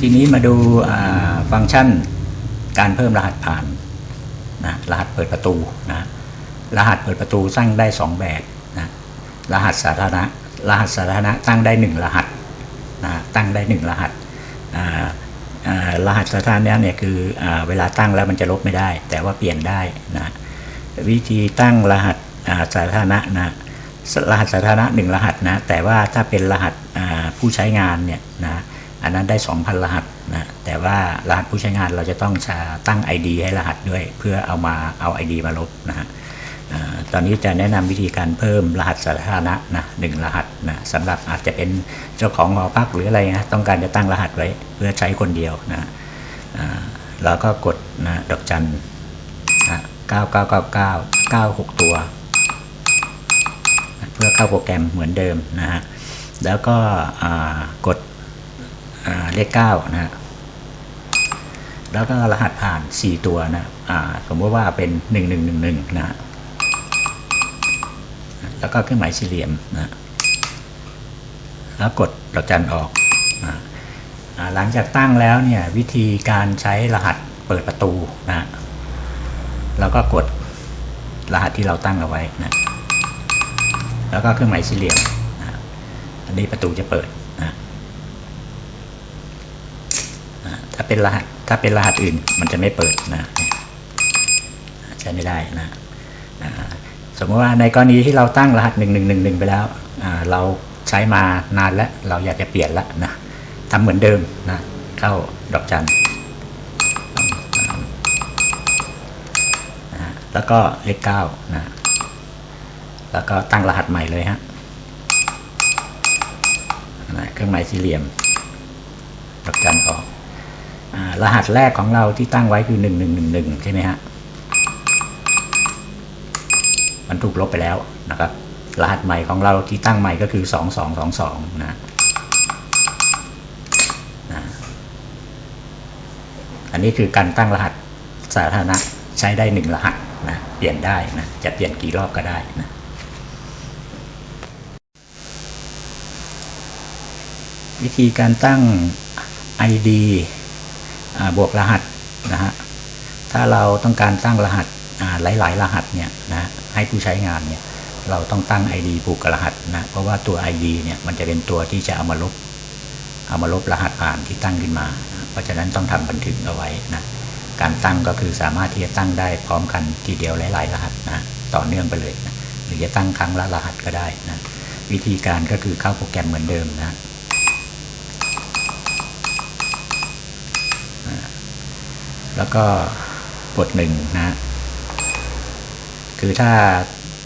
ทีนี้มาดูฟังก์ชันการเพิ่มรหัสผ่านนะรหัสเปิดประตูนะรหัสเปิดประตูตั้งได้ 2 แบบนะรหัสสาธารณะรหัสสาธารณะตั้งได้ 1 รหัสนะตั้งได้ 1 รหัสรหัสสาธารณะเนี่ยคืออเวลาตั้งแล้วมันจะลบไม่ได้ แต่ว่าเปลี่ยนได้นะวิธีตั้งรหัสสาธารณะนะรหัสสาธารณะหนึ่งรหัสนะแต่ว่าถ้าเป็นรหัสผู้ใช้งานเนี่ยนะ อันนั้นได้ 2,000 รหัสนะแต่ว่ารหัสผู้ใช้งานเราจะต้องตั้ง ID ให้รหัสด้วย เพื่อเอามาเอา ID มาลบนะฮะตอนนี้จะแนะนำวิธีการเพิ่มรหัสสาธารณะนะหนึ่งรหัสนะสำหรับอาจจะเป็นเจ้าของหอพักหรืออะไรนะต้องการจะตั้งรหัสไว้เพื่อใช้คนเดียวนะเราก็กดนะดอกจันนะ9999 96 ตัวนะเพื่อเข้าโปรแกรมเหมือนเดิมนะฮะแล้วก็กด เลขเก้านะฮะแล้วก็รหัสผ่าน 4 ตัวนะอ่าสมมติว่าเป็น 1111นะฮะแล้วก็เครื่องหมายสี่เหลี่ยมนะแล้วกดดอกจันออกนะอ่าหลังจากตั้งแล้วเนี่ยวิธีการใช้รหัสเปิดประตูนะแล้วก็กดรหัสที่เราตั้งเอาไว้นะแล้วก็เครื่องหมายสี่เหลี่ยมนะอันนี้ประตูจะเปิดนะ อ่า ถ้าเป็นรหัสถ้าเป็นรหัสอื่นมันจะไม่เปิดนะใช้ไม่ได้นะสมมติว่าในกรณีที่เราตั้งรหัสหนึ่งหนึ่งหนึ่งหนึ่งไปแล้วเราใช้มานานแล้วเราอยากจะเปลี่ยนล้วนะทำเหมือนเดิมนะเข้าดอกจันนะแล้วก็เลขเก้านะแล้วก็ตั้งรหัสใหม่เลยฮะนะเครื่องหมายสี่เหลี่ยม ดอกจันออกอา รหัสแรกของเราที่ตั้งไว้คือหนึ่งหนึ่งหนึ่งหนึ่งใช่ไหมฮะ มันถูกลบไปแล้วนะครับ รหัสใหม่ของเราที่ตั้งใหม่ก็คือสองสองสองสองนะอันนี้คือการตั้งรหัสสาธารณะใช้ได้หนึ่งรหัสนะเปลี่ยนได้นะจะเปลี่ยนกี่รอบก็ได้นะวิธีการตั้ง ID อ่า บวกรหัสนะฮะถ้าเราต้องการตั้งรหัสอ่าหลาย ๆ รหัสเนี่ยนะให้ผู้ใช้งานเนี่ยเราต้องตั้ง ID ผูกกับรหัสนะเพราะว่าตัว ID เนี่ยมันจะเป็นตัวที่จะเอามาลบเอามาลบรหัสผ่านที่ตั้งขึ้นมา เพราะฉะนั้นต้องทำบันทึกเอาไว้นะการตั้งก็คือสามารถที่จะตั้งได้พร้อมกันทีเดียวหลาย ๆ รหัสนะต่อเนื่องไปเลยนะหรือจะตั้งครั้งละรหัสก็ได้นะวิธีการก็คือเข้าโปรแกรมเหมือนเดิมนะ แล้วก็กดหนึ่งนะ คือถ้า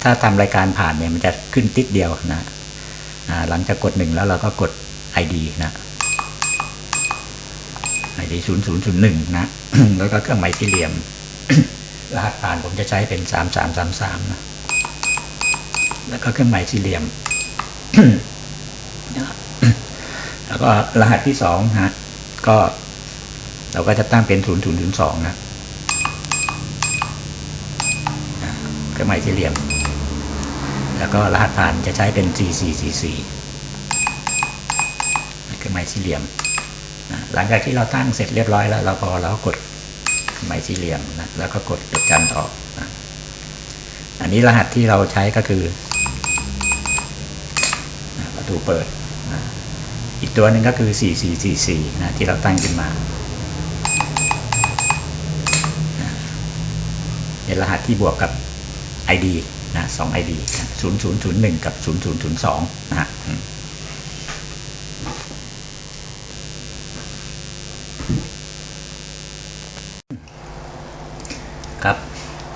ถ้าทำรายการผ่านเนี่ยมันจะขึ้นติดเดียวนะหลังจากกดหนึ่งแล้วเราก็กด ID นะ ID ศูนย์ศูนย์ศูนย์หนึ่งนะ แล้วก็เครื่องหมายสี่เหลี่ยม รหัสผ่านผมจะใช้เป็นสามสามสามสามนะ แล้วก็เครื่องหมายสี่เหลี่ยม แล้วก็รหัสที่สองนะฮะ ก็ เราก็จะตั้งเป็น 0 0 0 2 นะอ่าเครื่องหมายสี่เหลี่ยม แล้วก็รหัสผ่านจะใช้เป็น 4 4 4 4เครื่องหมายสี่เหลี่ยมนะหลังจากที่เราตั้งเสร็จเรียบร้อยแล้ว เราพอเราก็กดเครื่องหมายสี่เหลี่ยมนะแล้วก็กดดอกจันออกนะอันนี้รหัสที่เราใช้ก็คือประตูเปิดนะอีกตัวหนึ่งก็คือ 4 4 4 4นะที่เราตั้งขึ้นมา เป็นรหัสที่บวกกับ ID นะสอง ID นะ0001กับ0002นะฮะอืมครับ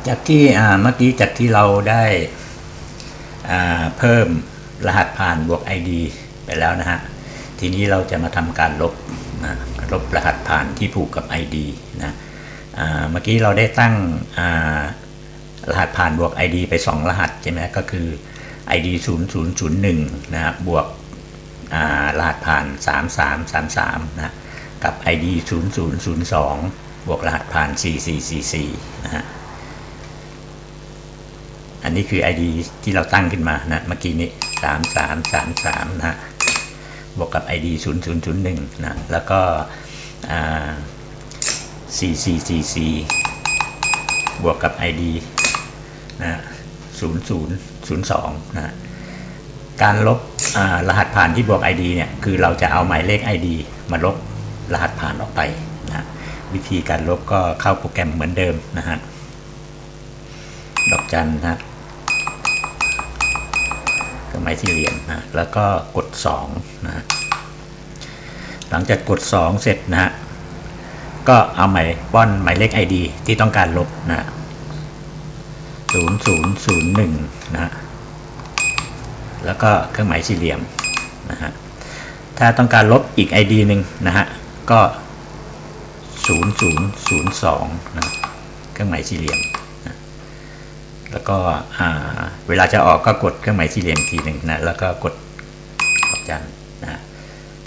จากที่เมื่อกี้จากที่เราได้เพิ่มรหัสผ่านบวก ID ไปแล้วนะฮะ ทีนี้เราจะมาทำการลบนะลบรหัสผ่านที่ผูกกับ ID นะ เมื่อกี้เราได้ตั้งรหัสผ่านบวก ID ไป 2 รหัสใช่ไหมก็คือ ID 0001นะครับบวกรหัสผ่าน 3333นะกับ ID 0002 บวกรหัสผ่าน 4444นะฮะอันนี้คือ ID ที่เราตั้งขึ้นมานะเมื่อกี้นี้ 3333นะฮะบวกกับ ID 0001นะแล้วก็ 4444 บวกกับ ID นะ0002 นะการลบรหัสผ่านที่บวก ID เนี่ย คือเราจะเอาหมายเลข ID มาลบรหัสผ่านออกไปนะวิธีการลบก็เข้าโปรแกรมเหมือนเดิมนะฮะ ดอกจันนะฮะเครื่องหมายสี่เหลี่ยมนะ แล้วก็กด2นะ หลังจากกด 2 เสร็จนะฮะ ก็เอาหมายป้อนหมายเลข ID ที่ต้องการลบนะ0001นะฮะแล้วก็เครื่องหมายสี่เหลี่ยมนะฮะถ้าต้องการลบอีก ID หนึ่งนะฮะก็ 0002นะเครื่องหมายสี่เหลี่ยมนะแล้วก็เวลาจะออกก็กดเครื่องหมายสี่เหลี่ยมอีกทีหนึ่งนะแล้วก็กดดอกจันนะ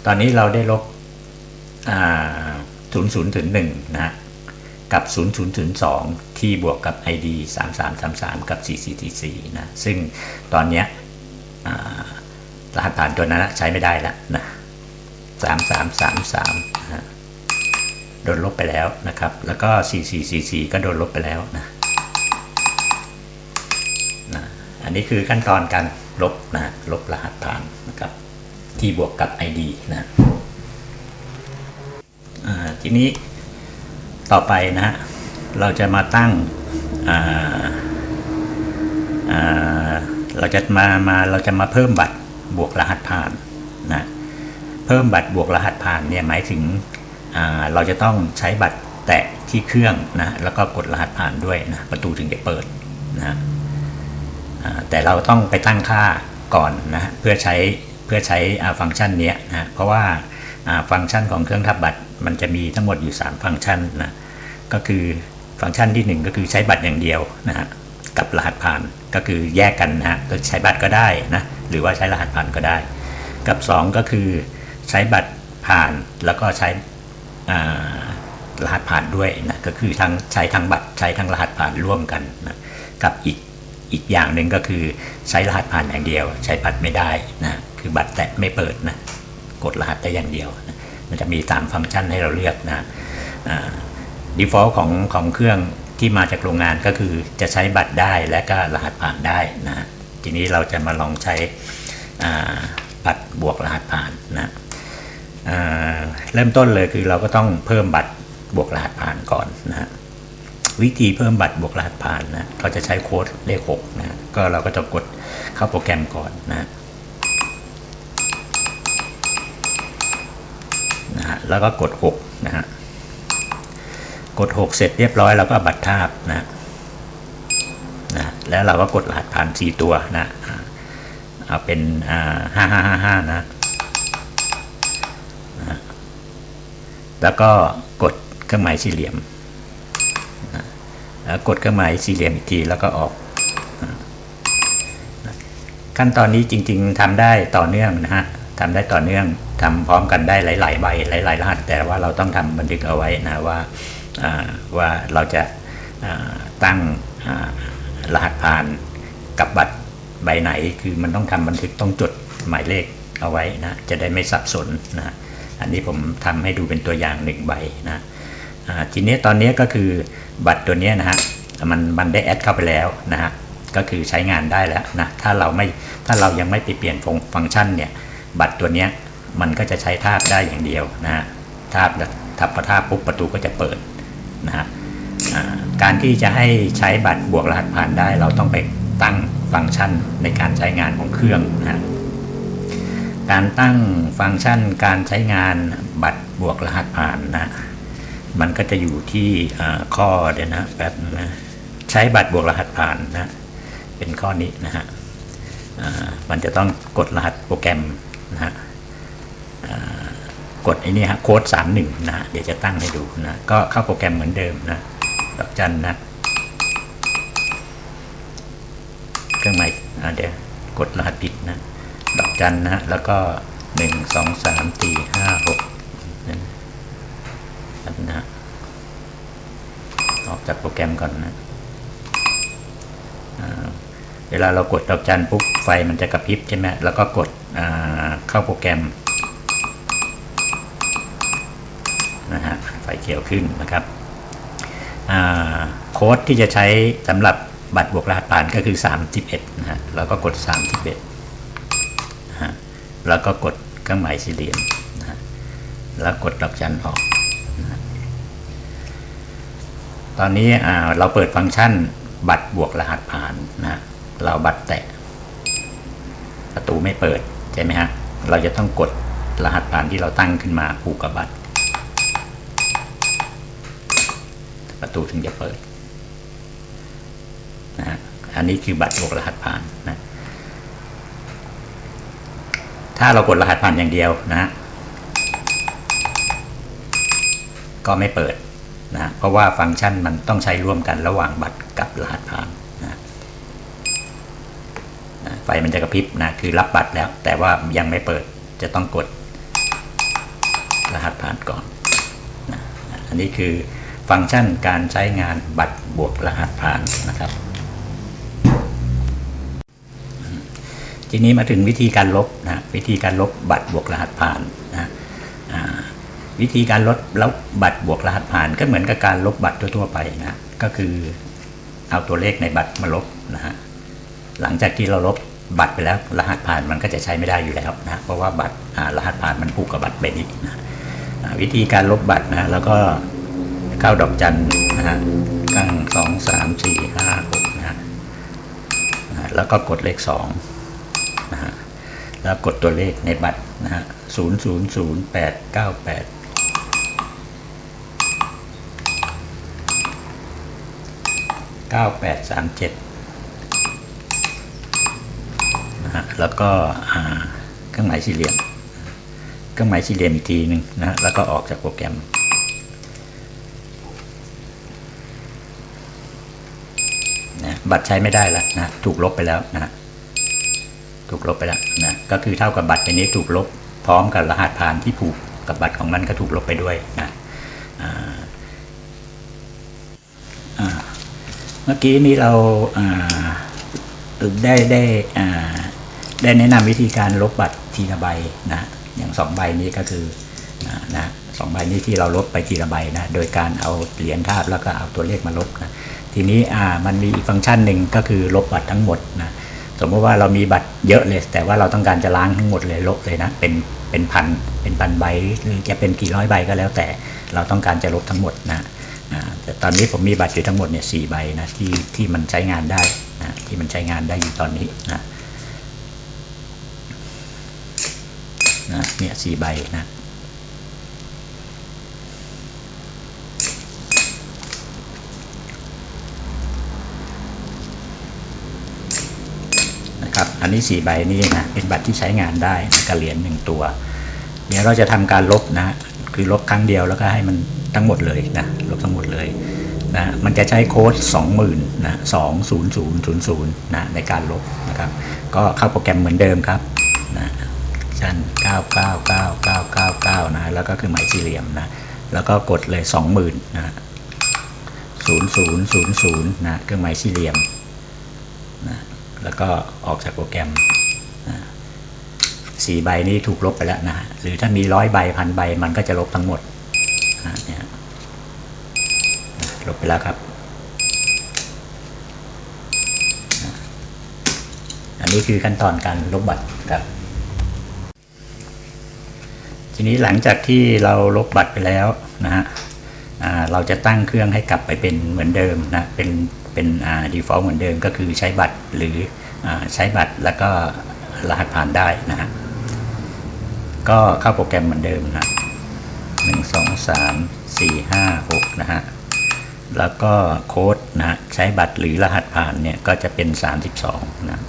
ตอนนี้เราได้ลบอ่า 00ถึง1นะฮะกับ 0002 ที่บวกกับ ID 3333 กับ 4444นะซึ่งตอนเนี้ยรหัสผ่านตัวนั้นใช้ไม่ได้แล้วนะสามสามสามสามนะโดนลบไปแล้วนะครับ แล้วก็สี่สี่สี่สี่ก็โดนลบไปแล้วนะนะอันนี้คือขั้นตอนการลบนะลบรหัสผ่านนะครับ ที่บวกกับ ID นะ ทีนี้ต่อไปนะฮะเราจะมาตั้งเราจะมามาเราจะมาเพิ่มบัตรบวกรหัสผ่านนะเพิ่มบัตรบวกรหัสผ่านเนี่ยหมายถึงเราจะต้องใช้บัตรแตะที่เครื่องนะแล้วก็กดรหัสผ่านด้วยนะประตูถึงจะเปิดนะแต่เราต้องไปตั้งค่าก่อนนะเพื่อใช้เพื่อใช้ฟังก์ชันเนี้ยนะเพราะว่าอ่า ฟังก์ชันของเครื่องทับบัตรมันจะมีทั้งหมดอยู่ 3 ฟังก์ชันนะก็คือฟังก์ชันที่ 1 ก็คือใช้บัตรอย่างเดียวนะฮะกับรหัสผ่านก็คือแยกกันนะฮะก็ใช้บัตรก็ได้นะหรือว่าใช้รหัสผ่านก็ได้ กับ 2 ก็คือใช้บัตรผ่านแล้วก็ใช้รหัสผ่านด้วยนะก็คือทั้งใช้ทั้งบัตรใช้ทั้งรหัสผ่านร่วมกันนะกับอีกอีกอย่างหนึ่งก็คือใช้รหัสผ่านอย่างเดียว ใช้บัตรไม่ได้นะคือบัตรแตะไม่เปิดนะ ดรหัสได้อย่างเดียว มันจะมีตามฟังก์ชันให้เราเลือกนะอ่า default ของของเครื่องที่มาจากโรงงานก็คือจะใช้บัตรได้และก็รหัสผ่านได้นะ ทีนี้เราจะมาลองใช้บัตรบวกรหัสผ่านนะเริ่มต้นเลยคือเราก็ต้องเพิ่มบัตรบวกรหัสผ่านก่อนนะฮะวิธีเพิ่มบัตรบวกรหัสผ่านนะเราจะใช้โค้ดเลข6นะก็เราก็จะกดเข้าโปรแกรมก่อนนะ แล้วก็กด 6 นะฮะ กด 6 เสร็จเรียบร้อยเราก็บัตรทาบนะนะ แล้วเราก็กดรหัสผ่าน 4 ตัวนะ เอาเป็นอ่าห้าห้าห้าห้านะ แล้วก็กดเครื่องหมายสี่เหลี่ยมนะแล้วกดเครื่องหมายสี่เหลี่ยมอีกทีแล้วก็ออกขั้นตอนนี้จริง ๆทำได้ต่อเนื่องนะฮะทำได้ต่อเนื่อง ทำพร้อมกันได้หลาย ๆ ใบหลาย ๆ รหัส แต่ว่าเราต้องทำบันทึกเอาไว้นะว่าว่าเราจะตั้งรหัสผ่านกับบัตรใบไหนคือมันต้องทำบันทึกต้องจดหมายเลขเอาไว้นะจะได้ไม่สับสนนะอันนี้ผมทำให้ดูเป็นตัวอย่างหนึ่งใบนะทีนี้ตอนนี้ก็คือบัตรตัวนี้นะฮะมันมันได้แอดเข้าไปแล้วนะฮะก็คือใช้งานได้แล้วนะถ้าเราไม่ถ้าเรายังไม่ไปเปลี่ยนฟังก์ชันเนี่ยบัตรตัวเนี้ย มันก็จะใช้ทาบได้อย่างเดียวนะฮะทาบแล้วทับพอทาบปุ๊บประตูก็จะเปิดนะฮะการที่จะให้ใช้บัตรบวกรหัสผ่านได้เราต้องไปตั้งฟังก์ชันในการใช้งานของเครื่องนะการตั้งฟังก์ชันการใช้งานบัตรบวกรหัสผ่านนะ มันก็จะอยู่ที่ข้อเดี๋ยวนะแป๊บนะใช้บัตรบวกรหัสผ่านนะ เป็นข้อนี้นะฮะมันจะต้องกดรหัสโปรแกรมนะฮะ กดไอ้นี่ฮะโค้ดสามหนึ่งนะเดี๋ยวจะตั้งให้ดูนะ ก็เข้าโปรแกรมเหมือนเดิมนะดอกจันนะ เครื่องหมายเดี๋ยวกดรหัสผิดนะ ดอกจันนะแล้วก็หนึ่งสองสามสี่ห้าหกนะนะออกจากโปรแกรมก่อนนะเวลาเรากดดอกจันปุ๊บไฟมันจะกระพริบใช่ไหมแล้วก็กดเข้าโปรแกรม ขียวขึ้นนะครับโค้ดที่จะใช้สำหรับบัตรบวกรหัสผ่านก็คือ 31นะฮะแล้วก็กด 31นะฮะแล้วก็กดเครื่องหมายสี่เหลี่ยมนะฮะแล้วกดดอกจันออกนะตอนนี้เราเปิดฟังก์ชันบัตรบวกรหัสผ่านนะฮะเราบัตรแตะ ประตูไม่เปิดใช่ไหมฮะเราจะต้องกดรหัสผ่านที่เราตั้งขึ้นมาผูกกับบัตร ประตูถึงจะเปิดนะฮะอันนี้คือบัตรบวกรหัสผ่านนะถ้าเรากดรหัสผ่านอย่างเดียวนะ ก็ไม่เปิดนะเพราะว่าฟังก์ชันมันต้องใช้ร่วมกันระหว่างบัตรกับรหัสผ่านนะไฟมันจะกระพริบนะคือรับบัตรแล้ว แต่ว่ายังไม่เปิดจะต้องกด รหัสผ่านก่อนนะอันนี้คือ ฟังก์ชันการใช้งานบัตรบวกรหัสผ่านนะครับ ทีนี้มาถึงวิธีการลบนะวิธีการลบบัตรบวกรหัสผ่านนะวิธีการลบลบบัตรบวกรหัสผ่าน ก็เหมือนกับการลบบัตรทั่ว ๆ ไปนะก็คือเอาตัวเลขในบัตรมาลบนะฮะหลังจากที่เราลบบัตรไปแล้วรหัสผ่านมันก็จะใช้ไม่ได้อยู่แล้วนะเพราะว่าบัตรรหัสผ่านมันผูกกับบัตรใบนี้นะวิธีการลบบัตรนะแล้วก็ เข้าดอกจันนะฮะกั้งสองสามสี่ห้าหกนะฮะแล้วก็กดเลขสองนะฮะแล้วกดตัวเลขในบัตรนะฮะศูนย์ศูนย์ศูนย์แปดเก้าแปดเก้าแปดสามเจ็ดนะฮะแล้วก็อ่าเครื่องหมายสี่เหลี่ยมเครื่องหมายสี่เหลี่ยมอีกทีหนึ่งนะฮะแล้วก็ออกจากโปรแกรมนะ บัตรใช้ไม่ได้แล้วนะถูกลบไปแล้วนะถูกลบไปแล้วนะก็คือเท่ากับบัตรใบนี้ถูกลบพร้อมกับรหัสผ่านที่ผูกกับบัตรของมันก็ถูกลบไปด้วยนะเมื่อกี้นี้เราอ่าได้ได้อ่าได้แนะนำวิธีการลบบัตรทีละใบนะอย่างสองใบนี้ก็คือนะสองใบนี้ที่เราลบไปทีละใบนะโดยการเอาเหรียญทาบแล้วก็เอาตัวเลขมาลบนะ ทีนี้อ่ามันมีอีกฟังก์ชันหนึ่งก็คือลบบัตรทั้งหมดนะสมมติว่าเรามีบัตรเยอะเลย แต่ว่าเราต้องการจะล้างทั้งหมดเลยลบเลยนะเป็นเป็นพันเป็นพันใบหรือจะเป็นกี่ร้อยใบก็แล้วแต่เราต้องการจะลบทั้งหมดนะแต่ตอนนี้ผมมีบัตรอยู่ทั้งหมดเนี่ยสี่ใบนะที่ที่มันใช้งานได้นะที่มันใช้งานได้อยู่ตอนนี้นะนะเนี่ยสี่ใบนะ นะครับอันนี้สี่ใบนี้นะเป็นบัตรที่ใช้งานได้กับเหรียญหนึ่งตัว เดี๋ยวเราจะทำการลบนะคือลบครั้งเดียวแล้วก็ให้มันทั้งหมดเลยนะลบทั้งหมดเลยนะมันจะใช้โค้ด 20,000นะ20000นะในการลบนะครับ ก็เข้าโปรแกรมเหมือนเดิมครับนะชั้น999999นะแล้วก็คือหมายสี่เหลี่ยมนะแล้วก็กดเลย 20,000นะ0000นะเครื่องหมายสี่เหลี่ยมนะ แล้วก็ออกจากโปรแกรมสี่ใบนี้ถูกลบไปแล้วนะฮะหรือถ้ามีร้อยใบพันใบมันก็จะลบทั้งหมดเนี่ยลบไปแล้วครับนะอันนี้คือขั้นตอนการลบบัตรครับ ทีนี้หลังจากที่เราลบบัตรไปแล้วนะฮะเราจะตั้งเครื่องให้กลับไปเป็นเหมือนเดิมนะ เป็นเป็น default เหมือนเดิมก็คือใช้บัตร หรืออใช้บัตรแล้วก็รหัสผ่านได้นะฮะก็เข้าโปรแกรมเหมือนเดิมนะหนึ่งสองสามสี่ห้าหกนะฮะแล้วก็โค้ดนะใช้บัตรหรือรหัสผ่านเนี่ยก็จะเป็นสามสิบสองนะ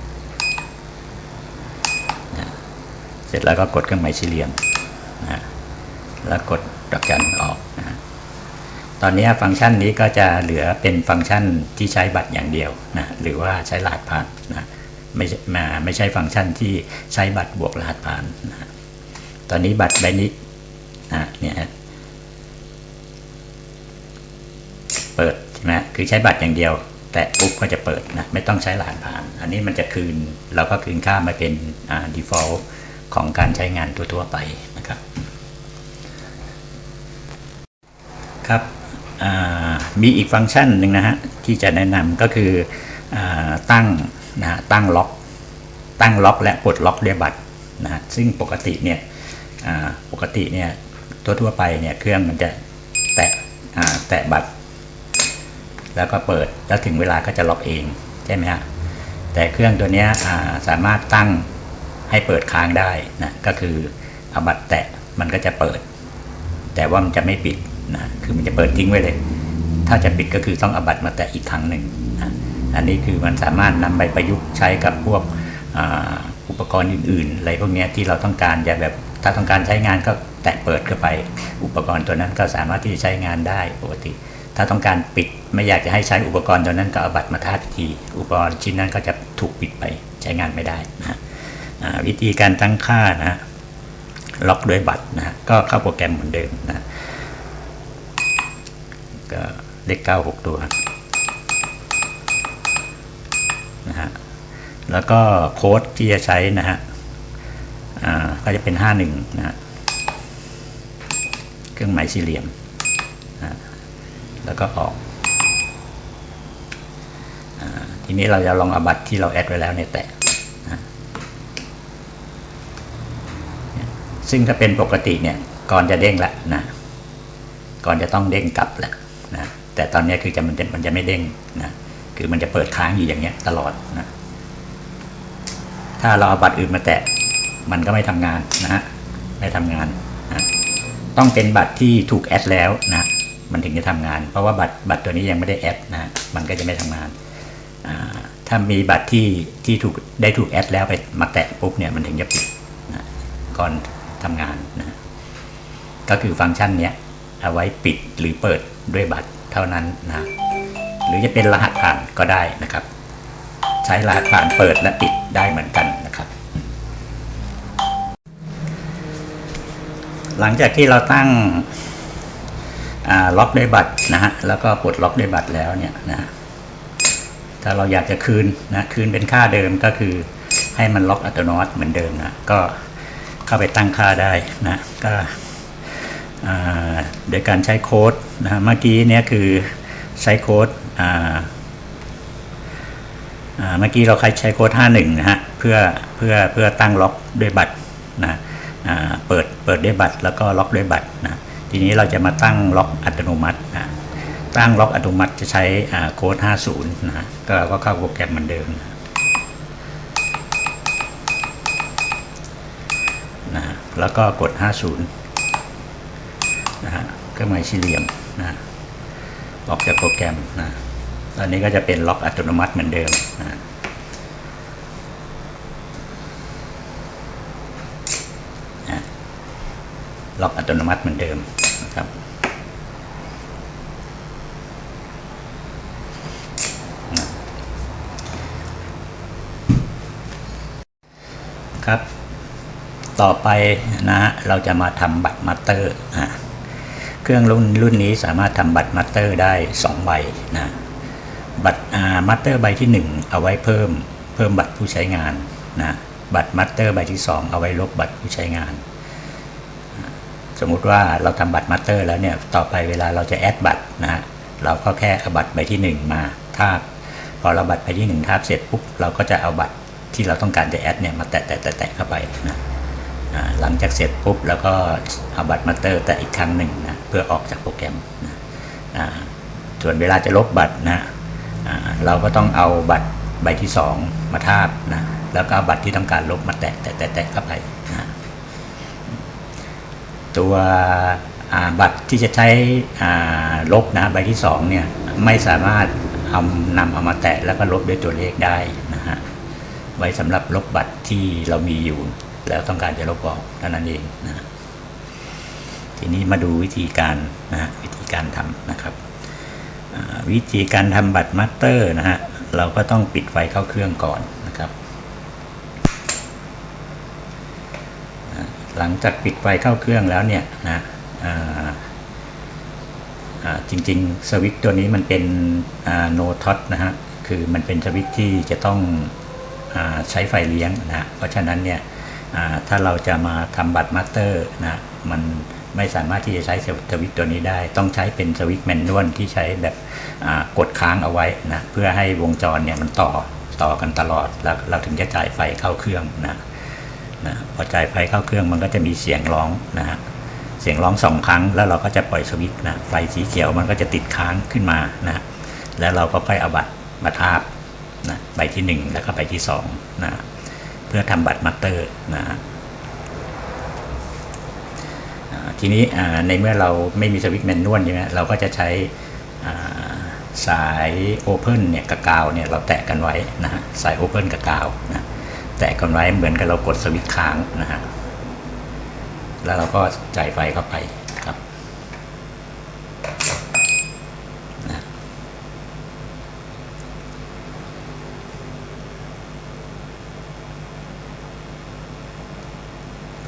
นะเสร็จแล้วก็กดเครื่องหมายสี่เหลี่ยมนะแล้วกดดอกจันออกนะ ตอนนี้ฟังก์ชันนี้ก็จะเหลือเป็นฟังก์ชันที่ใช้บัตรอย่างเดียวนะหรือว่าใช้รหัสผ่านนะไม่มาไม่ใช่ฟังก์ชันที่ใช้บัตรบวกรหัสผ่านนะตอนนี้บัตรใบนี้นะเนี่ยเปิดใช่ไหมคือใช้บัตรอย่างเดียว แต่ปุ๊บก็จะเปิดนะไม่ต้องใช้รหัสผ่าน อันนี้มันจะคืนเราก็คืนค่ามาเป็นอ่า default ของการใช้งานทั่วๆไปนะครับครับ มีอีกฟังก์ชันหนึ่งนะฮะที่จะแนะนำก็คืออตั้งนะตั้งล็อกตั้งล็อกและปลดล็อกด้วยบัตรนะฮะซึ่งปกติเนี่ยปกติเนี่ยทั่วๆไปเนี่ยเครื่องมันจะแตะแตะบัตร แล้วก็เปิดแล้วถึงเวลาก็จะล็อกเองใช่ไหมฮะแต่เครื่องตัวนี้สามารถตั้งให้เปิดค้างได้นะก็คือเอาบัตรแตะมันก็จะเปิด แต่ว่ามันจะไม่ปิด นะคือมันจะเปิดทิ้งไว้เลย ถ้าจะปิดก็คือต้องเอาบัตรมาแตะอีกครั้งหนึ่งนะอันนี้คือมันสามารถนำไปประยุกต์ใช้กับพวกอ,อุปกรณ์อื่นๆอะไรพวกนี้ที่เราต้องการจะแบบถ้าต้องการใช้งานก็แตะเปิดเข้าไป อุปกรณ์ตัวนั้นก็สามารถที่จะใช้งานได้ปกติ ถ้าต้องการปิดไม่อยากจะให้ใช้อุปกรณ์ตัวนั้นก็เอาบัตรมาทาบทีอุปกรณ์ชิ้นนั้นก็จะถูกปิดไปใช้งานไม่ได้นะวิธีการตั้งค่านะล็อกด้วยบัตรนะฮะก็เข้าโปรแกรมเหมือนเดิมนะ ก็เลขเก้าหกตัวนะฮะแล้วก็โค้ดที่จะใช้นะฮะก็จะเป็นห้าหนึ่งนะฮะเครื่องหมายสี่เหลี่ยมนะฮะแล้วก็ออกอทีนี้เราจะลองอาบัตที่เราแอดไว้แล้วเนี่ยแตะนะซึ่งถ้าเป็นปกติเนี่ย ก่อนจะเด้งละนะ ก่อนจะต้องเด้งกลับแหละ แต่ตอนนี้คือจะมันจะมันจะไม่เด้งนะคือมันจะเปิดค้างอยู่อย่างเงี้ยตลอดนะถ้าเราเอาบัตรอื่นมาแตะมันก็ไม่ทำงานนะฮะไม่ทำงานนะต้องเป็นบัตรที่ถูกแอดแล้วนะมันถึงจะทำงาน เพราะว่าบัตรบัตรตัวนี้ยังไม่ได้แอดนะมันก็จะไม่ทำงานถ้ามีบัตรที่ที่ถูกได้ถูกแอดแล้วไปมาแตะปุ๊บเนี่ยมันถึงจะปิดนะก่อนทำงานนะก็คือฟังก์ชันเนี้ยเอาไว้ปิดหรือเปิดด้วยบัตร ท่านั้นนะหรือจะเป็นรหัสผ่านก็ได้นะครับ ใช้รหัสผ่านเปิดและปิดได้เหมือนกันนะครับ หลังจากที่เราตั้งล็อกด้วยบัตรนะฮะแล้วก็ปลดล็อกด้วยบัตรแล้วเนี่ยนะฮะถ้าเราอยากจะคืนนะคืนเป็นค่าเดิมก็คือให้มันล็อกอัตโนมัติเหมือนเดิมนะก็เข้าไปตั้งค่าได้นะก็ โดยการใช้โค้ดนะฮะเมื่อกี้เนี่ยคือใช้โค้ดเมื่อกี้เราใช้โค้ด 51 นะฮะเพื่อเพื่อเพื่อตั้งล็อกด้วยบัตรนะเปิดเปิดด้วยบัตรแล้วก็ล็อกด้วยบัตรนะทีนี้เราจะมาตั้งล็อกอัตโนมัตินะตั้งล็อกอัตโนมัติจะใช้โค้ด 50 นะฮะก็เราก็เข้าโปรแกรมเหมือนเดิมนะฮะแล้วก็กด 50 เครื่องหมายสี่เหลี่ยมนะออกจากโปรแกรมนะตอนนี้ก็จะเป็นล็อกอัตโนมัติเหมือนเดิมนะล็อกอัตโนมัติเหมือนเดิมนะครับครับ ต่อไปนะเราจะมาทำบัตรมัตเตอร์นะ เครื่องรุ่นรุ่นนี้สามารถทำบัตรมัตเตอร์ได้ 2 ใบนะบัตรอ่ามัตเตอร์ใบที่ 1 เอาไว้เพิ่มเพิ่มบัตรผู้ใช้งานนะบัตรมัตเตอร์ใบที่ 2 เอาไว้ลบบัตรผู้ใช้งาน สมมุติว่าเราทำบัตรมัตเตอร์แล้วเนี่ยต่อไปเวลาเราจะแอดบัตรนะเราก็แค่เอาบัตรใบที่ 1 มาทาบพอเราบัตรใบที่ 1ทาบเสร็จปุ๊บเราก็จะเอาบัตรที่เราต้องการจะแอดเนี่ยมาแตะแตะแตะแตะเข้าไปนะ หลังจากเสร็จปุ๊บแล้วก็เอาบัตรมาเตอร์แต่อีกครั้งหนึ่งนะเพื่อออกจากโปรแกรมนะส่วนเวลาจะลบบัตรนะเราก็ต้องเอาบัตรใบที่ 2 มาทาบนะแล้วก็บัตรที่ต้องการลบมาแตะแตะแตะเข้าไปนะตัวบัตรที่จะใช้ลบนะใบที่2เนี่ยไม่สามารถเอานำเอามาแตะแล้วก็ลบด้วยตัวเลขได้นะฮะไว้สำหรับลบบัตรที่เรามีอยู่ แล้วต้องการจะลบออกเท่านั้นเองนะฮะทีนี้มาดูวิธีการนะฮะวิธีการทำนะครับ วิธีการทำบัตรมาสเตอร์นะฮะเราก็ต้องปิดไฟเข้าเครื่องก่อนนะครับหลังจากปิดไฟเข้าเครื่องแล้วเนี่ยนะจริงๆสวิตตัวนี้มันเป็นโนท็อตนะฮะคือมันเป็นสวิตที่จะต้องอใช้ไฟเลี้ยงนะเพราะฉะนั้นเนี่ย ถ้าเราจะมาทำบัตรมาสเตอร์นะมันไม่สามารถที่จะใช้สวิตตัวนี้ได้ ต้องใช้เป็นสวิตแมนนวลที่ใช้แบบกดค้างเอาไว้นะเพื่อให้วงจรเนี่ยมันต่อต่อกันตลอดแล้วเราถึงจะจ่ายไฟเข้าเครื่องนะนะพอจ่ายไฟเข้าเครื่องมันก็จะมีเสียงร้องนะฮะเสียงร้องสองครั้งแล้วเราก็จะปล่อยสวิตช์นะไฟสีเขียวมันก็จะติดค้างขึ้นมานะแล้วเราก็ค่อยเอาบัตรมาทาบนะใบที่หนึ่งแล้วก็ใบที่สองนะ เพื่อทำบัตรมาสเตอร์นะฮะทีนี้ในเมื่อเราไม่มีสวิตช์แมนนวลใช่ไหมเราก็จะใช้สายโอเพนเนี่ยกับกาวเนี่ยเราแตะกันไว้นะฮะสายโอเพนกับกาวนะแตะกันไว้เหมือนกับเรากดสวิตช์ค้างนะฮะแล้วเราก็จ่ายไฟเข้าไปครับ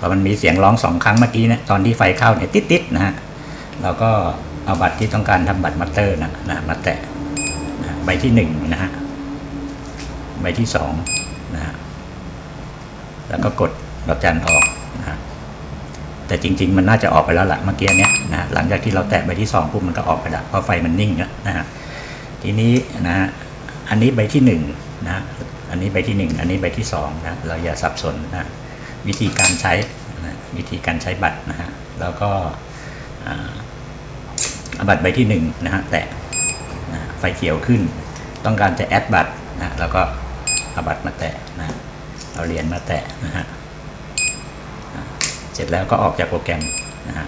พอมันมีเสียงร้องสองครั้งเมื่อกี้เนะตอนที่ไฟเข้าเนี่ยติดๆนะฮะเราก็เอาบัตรที่ต้องการทำบัตรมัตเตอร์นะนะมาแตะนะใบที่หนึ่งนะฮะใบที่สองนะฮะแล้วก็กดดอกจันออกนะฮะแต่จริง ๆ มันน่าจะออกไปแล้วล่ะเมื่อกี้เนี้ยนะหลังจากที่เราแตะใบที่สองปุ๊บมันก็ออกไปล้วเพราะไฟมันนิ่งแล้วนะฮะทีนี้นะฮะอันนี้ใบที่หนึ่งนะอันนี้ใบที่หนึ่งอันนี้ใบที่สองนะเราอย่าสับสนนะ วิธีการใช้นะวิธีการใช้บัตรนะฮะแล้วก็เอาบัตรใบที่หนึ่งนะฮะแตะนะไฟเขียวขึ้น ต้องการจะแอดบัตรนะแล้วก็เอาบัตรมาแตะนะเอาเหรียญมาแตะนะฮะเสร็จแล้วก็ออกจากโปรแกรมนะฮะ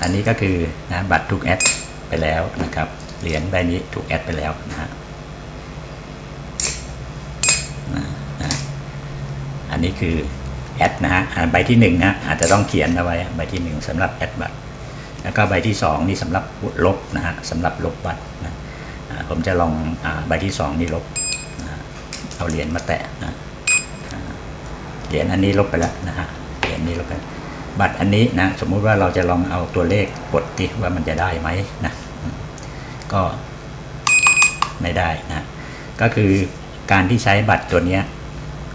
อันนี้ก็คือนะบัตรถูกแอดไปแล้วนะครับเหรียญใบนี้ถูกแอดไปแล้วนะฮะนะ อั นี้คือแอดนะฮะใบที่หนึ่งนะอาจจะต้องเขียนเอาไว้ใบที่หนึ่งสำหรับแอดบัตรแล้วก็ใบที่สองนี่สำหรับลบนะฮะสำหรับลบบัตรนะผมจะลองอใบที่สองนี่ลบนะเอาเหรียญมาแตะนะเหรียญอันนี้ลบไปแล้วนะฮะเหรียญนี้ลบไปบัตรอันนี้นะสมมุติว่าเราจะลองเอาตัวเลขกดติว่ามันจะได้ไหมนะก็ไม่ได้นะก็คือการที่ใช้บัตรตัวนี้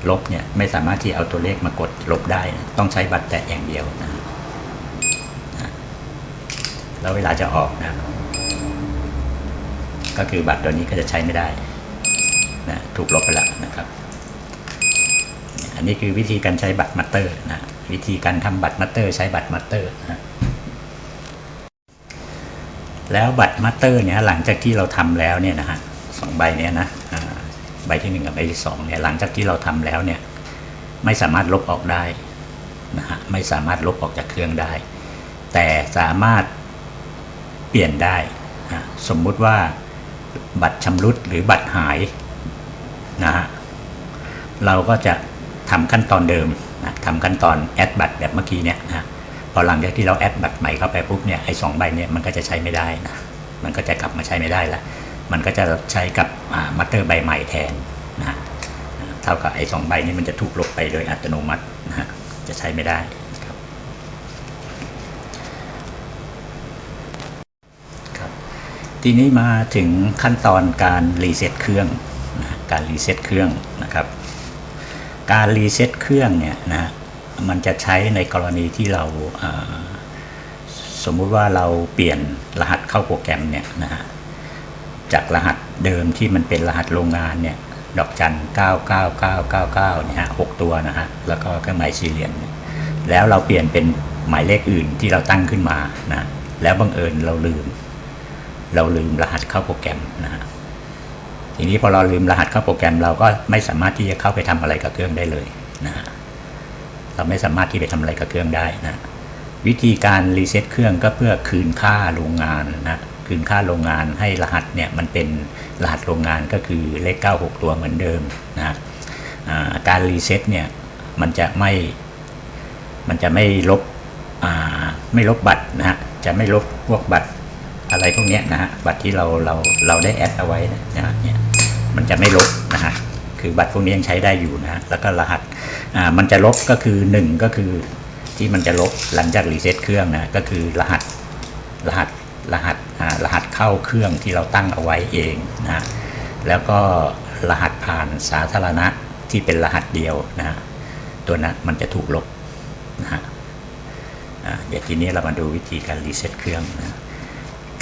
ลบเนี่ยไม่สามารถที่เอาตัวเลขมากดลบได้นะต้องใช้บัตรแตะอย่างเดียวนะนะแล้วเวลาจะออกนะ ก็คือบัตรตัวนี้ก็จะใช้ไม่ได้นะถูกลบไปแล้วนะครับ อันนี้คือวิธีการใช้บัตรมัตเตอร์นะวิธีการทำบัตรมัตเตอร์ใช้บัตรมัตเตอร์นะแล้วบัตรมัตเตอร์เนี่ยหลังจากที่เราทำแล้วเนี่ยนะฮะสองใบเนี้ยนะ ใบที่หนึ่งกับใบที่สองเนี่ยหลังจากที่เราทำแล้วเนี่ยไม่สามารถลบออกได้นะฮะไม่สามารถลบออกจากเครื่องได้ แต่สามารถเปลี่ยนได้นะสมมุติว่าบัตรชำรุดหรือบัตรหายนะฮะเราก็จะทำขั้นตอนเดิมนะทำขั้นตอนแอดบัตรแบบเมื่อกี้เนี่ยนะพอหลังจากที่เราแอดบัตรใหม่เข้าไปปุ๊บเนี่ยไอ้สองใบเนี่ยมันก็จะใช้ไม่ได้นะมันก็จะกลับมาใช้ไม่ได้ละ มันก็จะใช้กับมัตเตอร์ใบใหม่แทนนะฮะเท่ากับไอ้สองใบนี้มันจะถูกลบไปโดยอัตโนมัตินะฮะจะใช้ไม่ได้นะครับครับ ทีนี้มาถึงขั้นตอนการรีเซ็ตเครื่องนะการรีเซ็ตเครื่องนะครับ การรีเซ็ตเครื่องเนี่ยนะมันจะใช้ในกรณีที่เราาสมมุติว่าเราเปลี่ยนรหัสเข้าโปรแกรมเนี่ยนะฮะ จากรหัสเดิมที่มันเป็นรหัสโรงงานเนี่ยดอกจัน 99999เนี่ยฮะหกตัวนะฮะแล้วก็เครื่องหมายสี่เหลี่ยมแล้วเราเปลี่ยนเป็นหมายเลขอื่นที่เราตั้งขึ้นมานะแล้วบังเอิญเราลืม เราลืมรหัสเข้าโปรแกรมนะฮะทีนี้พอเราลืมรหัสเข้าโปรแกรม เราก็ไม่สามารถที่จะเข้าไปทำอะไรกับเครื่องได้เลยนะฮะเราไม่สามารถที่ไปทำอะไรกับเครื่องได้นะวิธีการรีเซ็ตเครื่องก็เพื่อคืนค่าโรงงานนะ คืนค่าโรงงานให้รหัสเนี่ยมันเป็นรหัสโรงงานก็คือเลข 96 ตัวเหมือนเดิมนะการรีเซ็ตเนี่ยมันจะไม่มันจะไม่ลบไม่ลบบัตรนะฮะจะไม่ลบพวกบัตรอะไรพวกนี้นะฮะบัตรที่เราเราเราได้แอดเอาไว้นะฮะเนี่ยมันจะไม่ลบนะฮะคือบัตรพวกนี้ยังใช้ได้อยู่นะฮะแล้วก็รหัสอ่ามันจะลบก็คือหนึ่งก็คือที่มันจะลบหลังจากรีเซ็ตเครื่องนะก็คือรหัสรหัสรหัส รหัสเข้าเครื่องที่เราตั้งเอาไว้เองนะแล้วก็รหัสผ่านสาธารณะที่เป็นรหัสเดียวนะตัวนั้นมันจะถูกลบนะฮะเดี๋ยวทีนี้เรามาดูวิธีการรีเซ็ตเครื่องนะ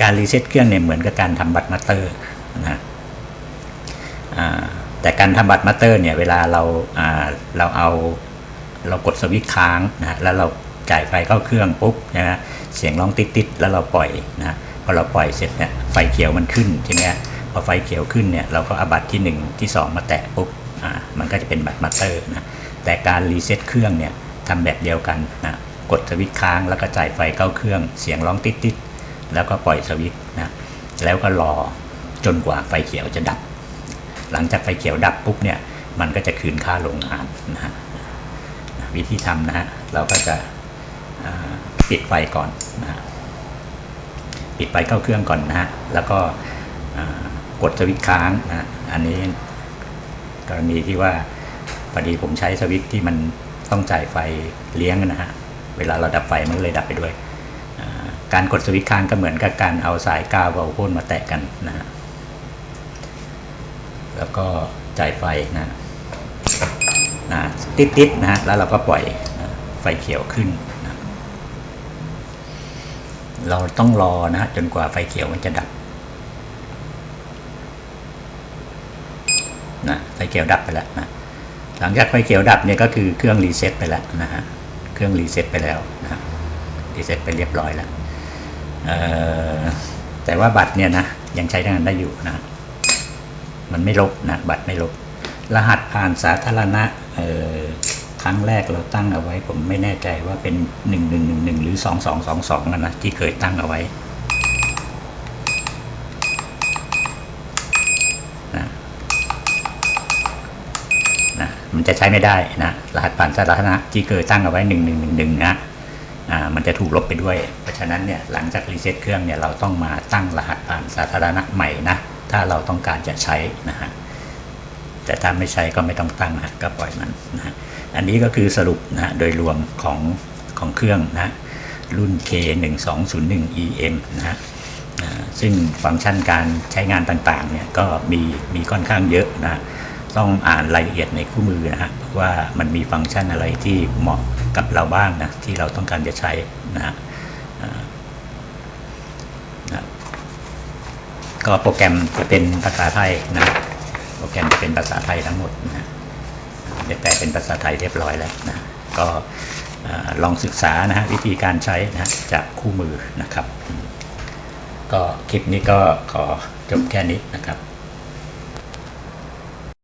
การรีเซ็ตเครื่องเนี่ยเหมือนกับการทำบัตรมาสเตอร์นะแต่การทำบัตรมาสเตอร์เนี่ยเวลาเราเราเอาเรากดสวิตช์ค้างนะแล้วเราจ่ายไฟเข้าเครื่องปุ๊บนะฮะเสียงร้องติดๆแล้วเราปล่อยนะ พอเราปล่อยเสร็จเนี่ยไฟเขียวมันขึ้นใช่ไหมพอไฟเขียวขึ้นเนี่ยเราก็เอาบัตรที่ 1 ที่ 2 มาแตะปุ๊บอ่ามันก็จะเป็นบัตรมาสเตอร์นะแต่การรีเซ็ตเครื่องเนี่ยทำแบบเดียวกันนะกดสวิตช์ค้างแล้วก็จ่ายไฟเข้าเครื่องเสียงร้องติดๆแล้วก็ปล่อยสวิตช์นะแล้วก็รอจนกว่าไฟเขียวจะดับ หลังจากไฟเขียวดับปุ๊บเนี่ยมันก็จะคืนค่าโรงงานนะฮะวิธีทำนะฮะเราก็จะปิดไฟก่อนนะฮะ ปิดไฟเข้าเครื่องก่อนนะฮะ แล้วก็กดสวิตช์ค้างนะฮะอันนี้กรณีที่ว่าพอดีผมใช้สวิตช์ที่มันต้องจ่ายไฟเลี้ยงนะฮะ เวลาเราดับไฟมันเลยดับไปด้วย การกดสวิตช์ค้างก็เหมือนกับการเอาสายกาวเอาพ่นมาแตะกันนะฮะ แล้วก็จ่ายไฟนะนะติดๆนะฮะ แล้วเราก็ปล่อยไฟเขียวขึ้น เราต้องรอนะฮะจนกว่าไฟเขียวมันจะดับนะไฟเขียวดับไปแล้วนะหลังจากไฟเขียวดับเนี่ยก็คือเครื่องรีเซ็ตไปแล้วนะฮะเครื่องรีเซ็ตไปแล้วนะรีเซ็ตไปเรียบร้อยแล้วแต่ว่าบัตรเนี่ยนะยังใช้งานได้อยู่นะ มันไม่ลบนะบัตรไม่ลบ รหัสผ่านสาธารณะเออ ครั้งแรกเราตั้งเอาไว้ผมไม่แน่ใจว่าเป็นหนึ่งหนึ่งหนึ่งหนึ่งหรือสองสองสองสองนะที่เคยตั้งเอาไว้นะนะมันจะใช้ไม่ได้นะรหัสผ่านสาธารณะที่เคยตั้งเอาไว้หนึ่งหนึ่งหนึ่งหนึ่งนะอ่ามันจะถูกลบไปด้วย เพราะฉะนั้นเนี่ยหลังจากรีเซ็ตเครื่องเนี่ยเราต้องมาตั้งรหัสผ่านสาธารณะใหม่นะถ้าเราต้องการจะใช้นะฮะ แต่ถ้าไม่ใช้ก็ไม่ต้องตั้งนะก็ปล่อยมันนะอันนี้ก็คือสรุปนะฮะโดยรวมของของเครื่องนะรุ่น K1201EM นะฮะซึ่งฟังก์ชันการใช้งานต่างๆเนี่ยก็มีมีค่อนข้างเยอะนะต้องอ่านรายละเอียดในคู่มือนะฮะว่ามันมีฟังก์ชันอะไรที่เหมาะกับเราบ้างนะที่เราต้องการจะใช้นะฮะอ่านะก็โปรแกรมจะเป็นภาษาไทยนะ รแกรมจะเป็นภาษาไทยทั้งหมดนะฮะได้แปลเป็นภาษาไทยเรียบร้อยแล้วนะก็ลองศึกษานะฮะวิธีการใช้นะฮะจากคู่มือนะครับ ก็คลิปนี้ก็ขอจบแค่นี้นะครับ